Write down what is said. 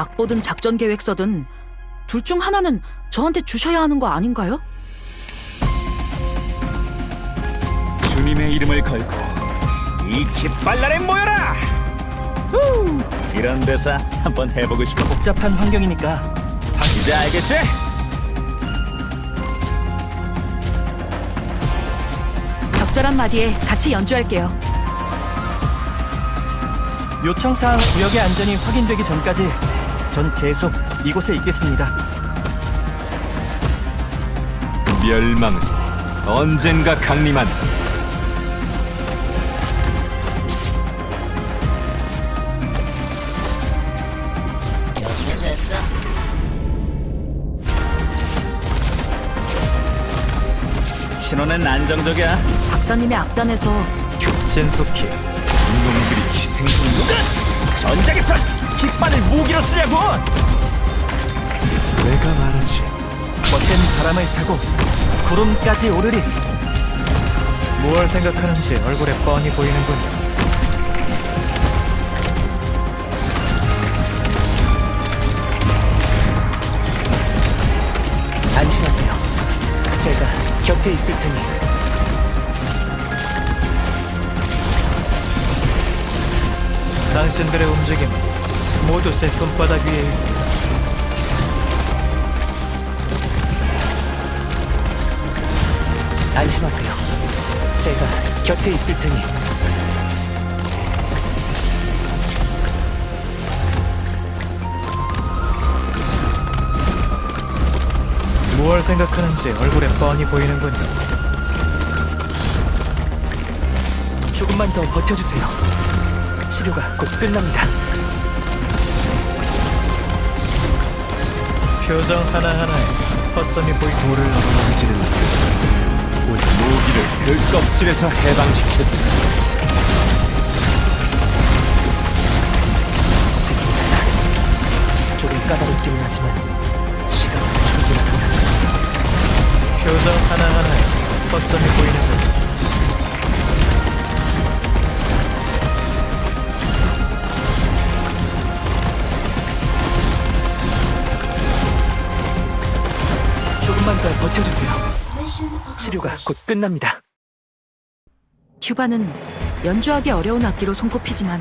악보든 작전 계획서든 둘 중 하나는 저한테 주셔야 하는 거 아닌가요? 주님의 이름을 걸고 이 깃발날에 모여라! 후! 이런 데서 한번 해보고 싶어 복잡한 환경이니까 이제 알겠지? 적절한 마디에 같이 연주할게요. 요청사항 구역의 안전이 확인되기 전까지 전 계속 이곳에 있겠습니다. 멸망은 언젠가 강림한다. 신호는 안정적이야. 박사님의 악단에서 신속히 이놈들이 희생군이가 전장에서 깃발을 무기로 쓰려고. 내가 말하지. 거센 바람을 타고 구름까지 오르리. 무얼 생각하는지 얼굴에 뻔히 보이는군. 안심하세요. 제가 곁에 있을 테니. 당신들의 움직임 모두 제 손바닥 위에 있습니다. 안심하세요. 제가 곁에 있을 테니. 무얼 생각하는지 얼굴에 뻔히 보이는군요. 조금만 더 버텨주세요. 치료가 곧 끝납니다. 표정 하나하나에 허점이 보이 돌을 넘어지는 무기를 그 껍질에서 해방시켜준다. 지킨다. 조금 까다롭기는 하지만 시간은 충분합니다. 표정 하나하나에 허점이 보이는 조금만 더 버텨주세요. 치료가 곧 끝납니다. 튜바는 연주하기 어려운 악기로 손꼽히지만